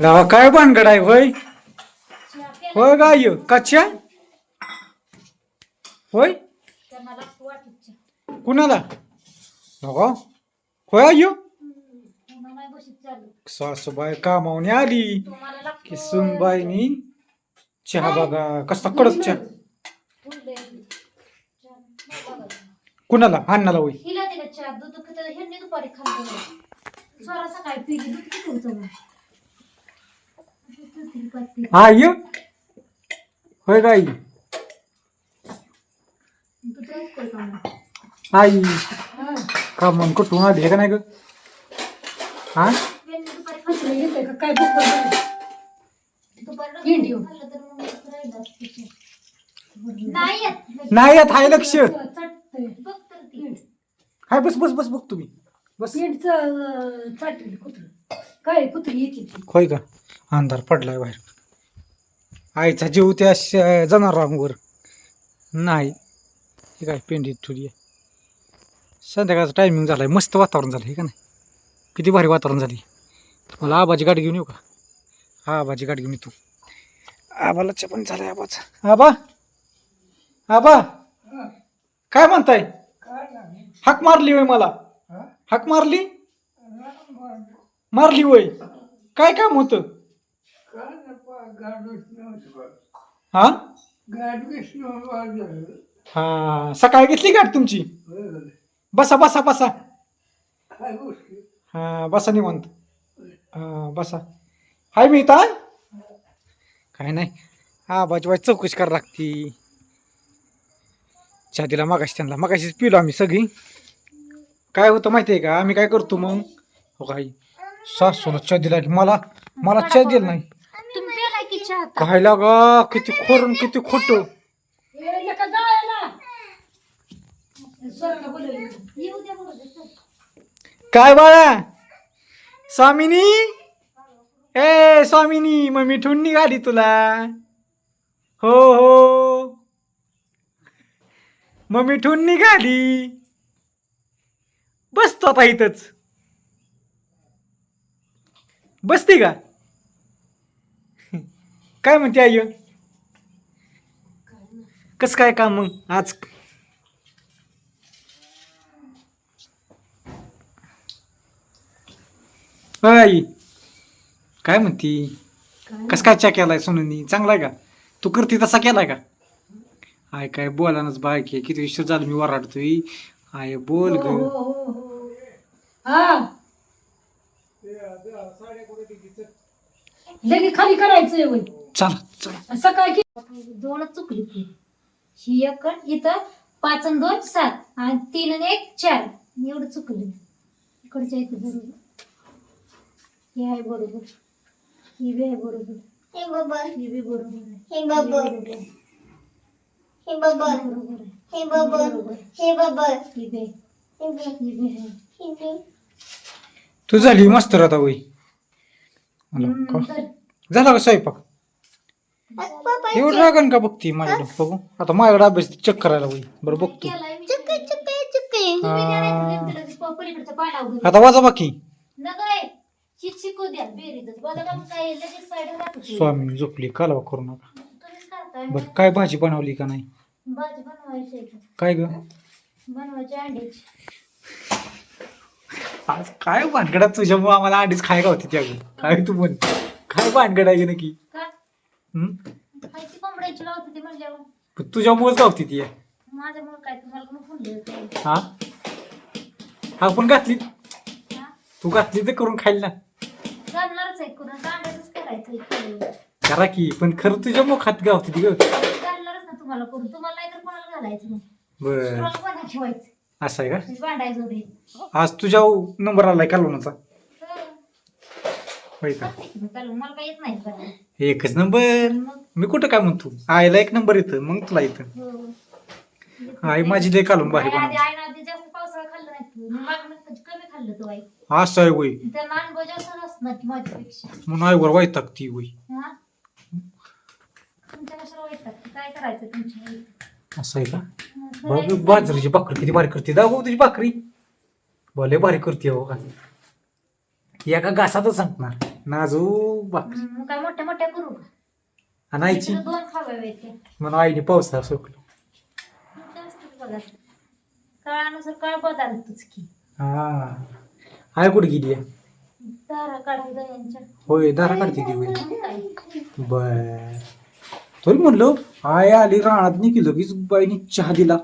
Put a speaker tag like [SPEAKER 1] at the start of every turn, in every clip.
[SPEAKER 1] गावा काय भानगड आहे होय? होय गाय कच्च्या होय? कुणाला? नको होय आयो? सासूबाई कामावून आली
[SPEAKER 2] तुम्हाला
[SPEAKER 1] चहा बघा कसा कडक चहा? कुणाला? अण्णाला होय.
[SPEAKER 2] हिला दिला चहा दूध दुपारी खाल्लं. सकाळी पिली दूध किती होतं हा
[SPEAKER 1] ये. होय गाई
[SPEAKER 2] आई? का मग?
[SPEAKER 1] आई कामावून कुठून आली का नाही ग? हा?
[SPEAKER 3] काय
[SPEAKER 2] नाही येत
[SPEAKER 1] हाय लक्ष. हाय बस बस बस बघ तुम्ही. बस.
[SPEAKER 3] काय कुत्री येते ती?
[SPEAKER 1] होय का? अंधार पडलाय बाहेर. आईचा जीव त्या श- जनावरांवर नाही. हे काय पेंडी थोडी आहे. संध्याकाळचा टायमिंग झालाय. मस्त वातावरण झालं हे का नाही? किती भारी वातावरण झाली मला आबाची गाडी घेऊन येऊ का? हा आबाची गाडी घेऊन येतो. आबाला पण झालाय आबाचा. आबा? आबा? काय म्हणताय? हाक मारली होय मला. हाक मारली. मारली होय काय काम होतं? हा? हा सकाळी घेतली गाठ तुमची? बसा बसा बसा. हा बसा निवांत. हा बसा. हाय मी इथं काय नाही. हा बाजूबाई चौकशी करावं लागती. चहा दिला मागाशी त्यांना मागाशीच पिलो आम्ही सगळी. काय होतं माहिती आहे का? आम्ही काय करतो मग? हो काही सासूला चहा दिला की मला मला चहा दिला नाही
[SPEAKER 2] तुम्ही पेलाय की चहा आता?
[SPEAKER 1] काय लागा किती खोरण किती खोट.
[SPEAKER 2] येऊ द्या बरोबर.
[SPEAKER 1] काय बाळा स्वामिनी ए स्वामिनी मग मी ठेवून निघाली तुला हो हो मग मी ठेवून निघाली बसतो आता इथंच बसते का? काय म्हणते आई? कस काय काम मग आज? आई काय म्हणती? कस काय चा केलाय सोनूनी? चांगलाय का? तू करते तसा केलाय का? आय काय बोलानच बाय किती विषय झालं मी वराडतोय आय बोल
[SPEAKER 3] ग.
[SPEAKER 1] ग
[SPEAKER 3] हो, हो, हो. हा लगे खाली करायचंय होय.
[SPEAKER 1] चला चला.
[SPEAKER 3] सकाळी कि-
[SPEAKER 2] दोनच चुकली ती ही एक इथं पाच आणि दोन सात. आणि तीन आणि एक चार. एवढं चुकलं. इकडच्या इथं बरोबर. हे आहे बरोबर. ही बी आहे बरोबर.
[SPEAKER 4] हे बाबा
[SPEAKER 2] ही बी बरोबर आहे.
[SPEAKER 4] हे बाबा
[SPEAKER 2] बरोबर.
[SPEAKER 4] हे बाबा
[SPEAKER 2] बरोबर आहे.
[SPEAKER 4] हे बाबा
[SPEAKER 2] बरोबर.
[SPEAKER 4] हे बाबा
[SPEAKER 2] ही बी.
[SPEAKER 4] हे बी
[SPEAKER 2] ही बी आहे.
[SPEAKER 4] हे बी
[SPEAKER 1] तू झाली मस्त राहता वय
[SPEAKER 2] हम्म, तर
[SPEAKER 1] झाला का स्वयंपाक? एवढं रागण का बघती माझ्याकडे बघू? आता माझ्याकडे अभ्यास चेक करायला वय बरं बघतो. आता वाजा बाकी. स्वामी झोपली. कालवा करू नका. बरं काय भाजी बनवली का नाही?
[SPEAKER 2] भाजी बनवायची आहे का?
[SPEAKER 1] काय ग?
[SPEAKER 2] बनवायची अंड्याची.
[SPEAKER 1] आज काय भानगडात तुझ्यामुळे आम्हाला अंडीच खायला होती त्या काय तू म्हण? काय भानगड आहे नक्की?
[SPEAKER 2] का? खायची कोंबड्याची लावत होती म्हणल्यावर
[SPEAKER 1] पण तुझ्यामुळेच गावती ती.
[SPEAKER 2] काय? तुम्हाला
[SPEAKER 1] हा? आपण घातली? तू घातली तर करून खाईल ना.
[SPEAKER 2] घालणारच आहे करून अंड्याच करायचं आहे.
[SPEAKER 1] करा की पण खरं तुझ्या मुखात गावती ती ग.
[SPEAKER 2] ना तुम्हाला करून तुम्हाला नाही तर कोणाला घालायचं
[SPEAKER 1] बर.
[SPEAKER 2] कोणा ठेवायचं
[SPEAKER 1] असं आहे का?
[SPEAKER 2] म्हणजे भांडायचं होते
[SPEAKER 1] आज तुझ्या नंबर आलाय कालवणाचा. होय का?
[SPEAKER 2] मला काही येत नाही करायला.
[SPEAKER 1] एकच नंबर.
[SPEAKER 2] मग
[SPEAKER 1] मी कुठं काय म्हणतो? आईला एक नंबर येतं मग तुला येतं.
[SPEAKER 2] हो.
[SPEAKER 1] आई माझी लय कालून भारी
[SPEAKER 2] आई आधी
[SPEAKER 1] बनवते.
[SPEAKER 2] आईनं आधी जास्त पावसाळा खाल्लं नाही तू. मग मागं नंतर कमी खाल्लं तू आई
[SPEAKER 1] असं आहे वय.
[SPEAKER 2] त्यांना अनुभव जास्त असणार की माझ्यापेक्षा.
[SPEAKER 1] म्हणून आईवर वाईटाक ती वय.
[SPEAKER 2] हा? तुमच्या कशाला वाईटात काय करायचं तुमच्या आई?
[SPEAKER 1] असं आहे का?
[SPEAKER 2] करायचं.
[SPEAKER 1] बाजरीची भाकरी किती भारी करते. दाखव तुझी भाकरी. भले भारी करते हो का? एका घासातच सांगणार नाजूक भाकरी.
[SPEAKER 2] मग काय मोठ्या मोठ्या करू का?
[SPEAKER 1] आणायची
[SPEAKER 2] दोन येते
[SPEAKER 1] म्हणून आईने पावसा सुकलो.
[SPEAKER 2] बघा काळानुसार काळ बदलतोच की.
[SPEAKER 1] हा. आय कुठे गेली आहे?
[SPEAKER 2] दारा काढायला यांच्या.
[SPEAKER 1] होय दारा काढते ती होय बर. तरी म्हणलं आय आली रानात की लगेच बाईने चहा दिला.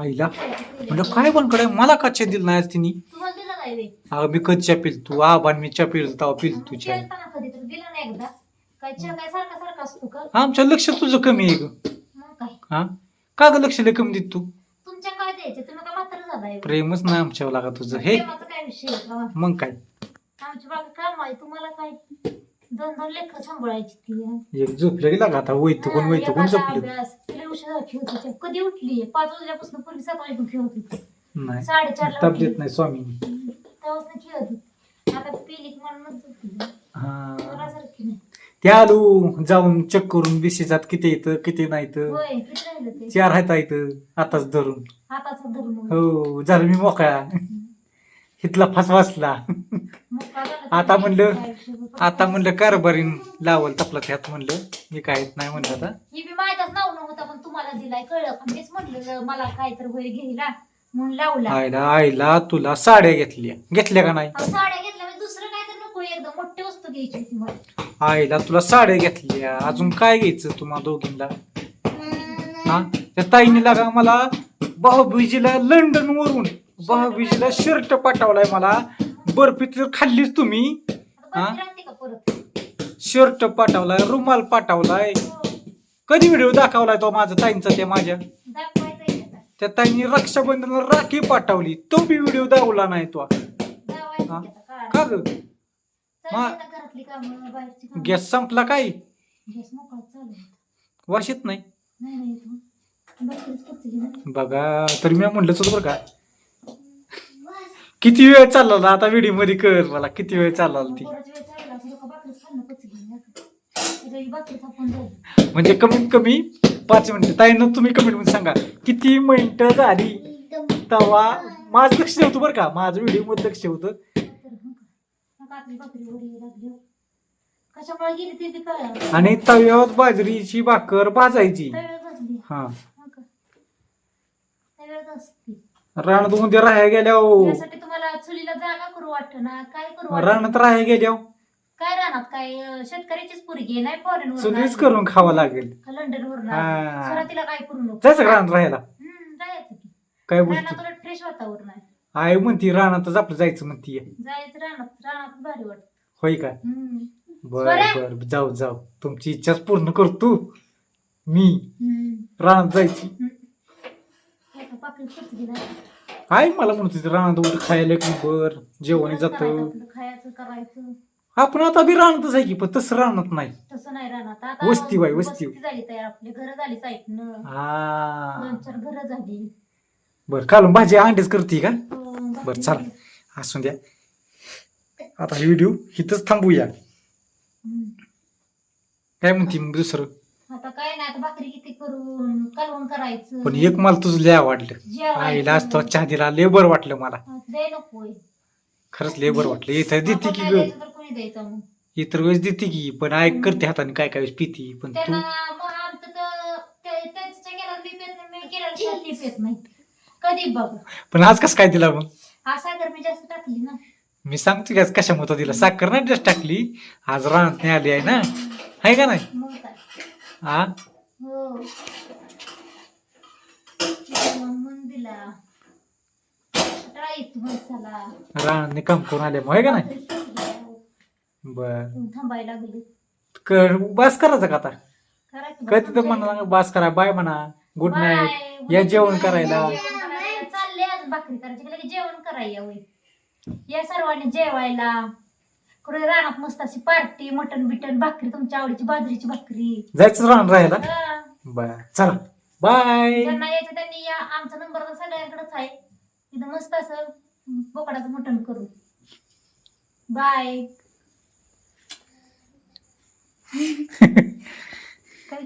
[SPEAKER 1] आईला म्हणलं काय पण कडे मला का चहा दिला नाही आज तिने अगं मी कधी चहा पिल तू? आबान मी चहा पिल तेव्हा पिल तू चहा.
[SPEAKER 2] का?
[SPEAKER 1] आमच्या लक्ष तुझं कमी आहे ग. हा? का ग लक्ष लय कमी देत तू? प्रेमच नाही आमच्यावर लागा तुझं हे.
[SPEAKER 2] का?
[SPEAKER 1] मग काय?
[SPEAKER 2] आमच्या तुम्हाला काय? दोन दोन लेकर सांभाळायची ती.
[SPEAKER 1] एक झोपलं गेला का आता वैतुकून वैतुकून
[SPEAKER 2] एखादा
[SPEAKER 1] झोपलं.
[SPEAKER 2] अभ्यास. तिला उशिरा खेळत होती कधी उठली? पाच वाजल्यापासून पूर्वी सात खेळत होती.
[SPEAKER 1] नाही
[SPEAKER 2] साडेचारला
[SPEAKER 1] ताप. देत नाही स्वामी
[SPEAKER 2] खेळत होती. आता पिली
[SPEAKER 1] हा.
[SPEAKER 2] नाही.
[SPEAKER 1] ते आलो जाऊन चेक करून बिशीजात किती येतं किती नाही तर
[SPEAKER 2] होय किती राहिलं ते?
[SPEAKER 1] चार हात येतं आताच धरून.
[SPEAKER 2] हाताचा
[SPEAKER 1] हो झालं मी मोकळा. हितला फास वाचला. आता म्हणलं आता म्हणलं कारभारीन लावल तपला त्यात म्हणलं. मी काहीच नाही म्हणलं आता.
[SPEAKER 2] ही बी माझ्याच नाव नव्हता पण तुम्हाला दिलाय कळलं. का मीच म्हटलं मला काय तर होय घ्यायला म्हणून लावला.
[SPEAKER 1] आईला आईला तुला साड्या घेतल्या. घेतल्या का नाही?
[SPEAKER 2] अहो, साड्या घेतल्या म्हणजे दुसरं काय तर नको एकदम मोठी वस्तू घ्यायची होती मला.
[SPEAKER 1] आईला तुला साड्या घेतल्या. अजून काय घ्यायचं तुम्हा दोघींना हा? त्या ताईने लागा मला भाऊबीजीला लंडन वरून भाऊबीजीला शर्ट पाठवलाय मला. बर्फी तर खाल्लीच तुम्ही हा? शर्ट पाठवलाय रुमाल पाठवलाय
[SPEAKER 2] हो,
[SPEAKER 1] कधी व्हिडिओ दाखवलाय तो माझा ताईंचा त्या माझ्या. त्या ताईंनी रक्षाबंधनाला राखी पाठवली तो बी व्हिडिओ दाखवला नाही तो हा? का. ग मा-. गॅस संपला काय
[SPEAKER 2] मोकळा चालू आहे.
[SPEAKER 1] वाशीत नाही. बघा तर मी म्हणलं होतं बरं का किती वेळ चालला आता व्हिडिओमध्ये कर मला किती वेळ चालला ती
[SPEAKER 2] ही.
[SPEAKER 1] म्हणजे कमीत कमी पाच मिनिटं ताईनं तुम्ही कमेंटमध्ये सांगा किती मिनिटं झाली तवा माझं लक्ष नव्हतं बरं का माझं व्हिडिओमध्ये लक्ष होतं
[SPEAKER 2] तर हं का. मग आपली भाकरी वर यायला लागली हो. कशामुळे गेली ते बी कळलं
[SPEAKER 1] आणि तव्यावर बाजरीची भाकर भाजायची हा
[SPEAKER 2] हं
[SPEAKER 1] रानात उद्या राहायला गेल्या
[SPEAKER 2] तुम्हाला चुलीला जागा करू वाटत ना? काय करू वाटत?
[SPEAKER 1] रानात राहायला गेल्या
[SPEAKER 2] काय राहणार काय अं, शेतकऱ्याचीच पोरगी आहे, नाही फॉरेन
[SPEAKER 1] चुलीच करून खावं लागेल.
[SPEAKER 2] लंडन वर
[SPEAKER 1] हा.
[SPEAKER 2] काय करू नको?
[SPEAKER 1] जायचं का रानात राहायला?
[SPEAKER 2] हम्म, जायचं की.
[SPEAKER 1] काय
[SPEAKER 2] रानात
[SPEAKER 1] बोलतो
[SPEAKER 2] उलट फ्रेश वातावरण आहे.
[SPEAKER 1] आई म्हणती रानातच आपलं जायचं म्हणती.
[SPEAKER 2] जायचं रानात रानात भारी वाटत.
[SPEAKER 1] होय का?
[SPEAKER 2] हम्म.
[SPEAKER 1] बर
[SPEAKER 2] बरं.
[SPEAKER 1] बर. जाऊ जाऊ. तुमची इच्छाच पूर्ण करतो मी
[SPEAKER 2] हम्म.
[SPEAKER 1] रानात जायची.
[SPEAKER 2] नाही.
[SPEAKER 1] काय मला म्हणत होती रानात उठ खायला की बर जेवण जात.
[SPEAKER 2] आपलं, खायचं करायचं.
[SPEAKER 1] आपण आता बी रानातच आहे की पण तसं रानात नाही.
[SPEAKER 2] तसं नाही राहणार आता
[SPEAKER 1] वस्ती बाई, वस्ती.
[SPEAKER 2] झाली तयार आपली. घरं झाली साईडनं.
[SPEAKER 1] हा
[SPEAKER 2] दोन चार घरं झाली.
[SPEAKER 1] बर कालून भाजी अंडेच करते का?
[SPEAKER 2] हो,
[SPEAKER 1] बर चला. असून द्या. आता व्हिडिओ इथंच थांबूया.
[SPEAKER 2] हम्म.
[SPEAKER 1] काय म्हणते मग दुसरं?
[SPEAKER 2] आता काय नाही आता भाकरी किती करून कालवण करायचं.
[SPEAKER 1] पण एक मला तुझं लय आवडलं.
[SPEAKER 2] जेवायचं.
[SPEAKER 1] आईला असतो चहा दिला लय बरं वाटलं मला.
[SPEAKER 2] नकोय
[SPEAKER 1] खरंच लय बरं वाटलं. इथं देते
[SPEAKER 2] आपण
[SPEAKER 1] की
[SPEAKER 2] नाही
[SPEAKER 1] ग?
[SPEAKER 2] द्यायचं तर कोणी द्यायचं मग?
[SPEAKER 1] इतर वेळेस देते की पण ऐक करते हाताने काय काय वेळेस पिती पण तू
[SPEAKER 2] त्यांना मग आमचं तर ते- त्यांच्या केल्यावर मी पेत नाही मी केल्यावर ती पेत नाही. कधी बघ.
[SPEAKER 1] पण आज कसं काय दिला मग?
[SPEAKER 2] हा साखर मी जास्त टाकली ना.
[SPEAKER 1] मी सांगतो की आज कशामुळे दिला? साखर नाही जास्त टाकली. आज रानात नाही आली आहे ना. आहे का नाही?
[SPEAKER 2] मग काय?
[SPEAKER 1] हा
[SPEAKER 2] हो म्हणून दिला
[SPEAKER 1] काम करून आले मग का नाही. बर.
[SPEAKER 2] थांबायला लागली.
[SPEAKER 1] कर बास करायचं का आता? काय तिथं म्हणा बास करा बाय म्हणा गुड नाईट या जेवण करायला.
[SPEAKER 2] चालले आज भाकरी करायची. जेवण करायला या सर्वांनी जेवायला. कुठे रानात मस्त अशी पार्टी मटन बिटन भाकरी तुमच्या आवडीची बाजरीची भाकरी.
[SPEAKER 1] जायचं रान राहायला. बर चला. बाय.
[SPEAKER 2] ज्यांना यायचं त्यांनी या. आमचा नंबर सगळ्यांकडेच आहे. इथं मस्त असं बोकडाचं मटण करू. बाय. काय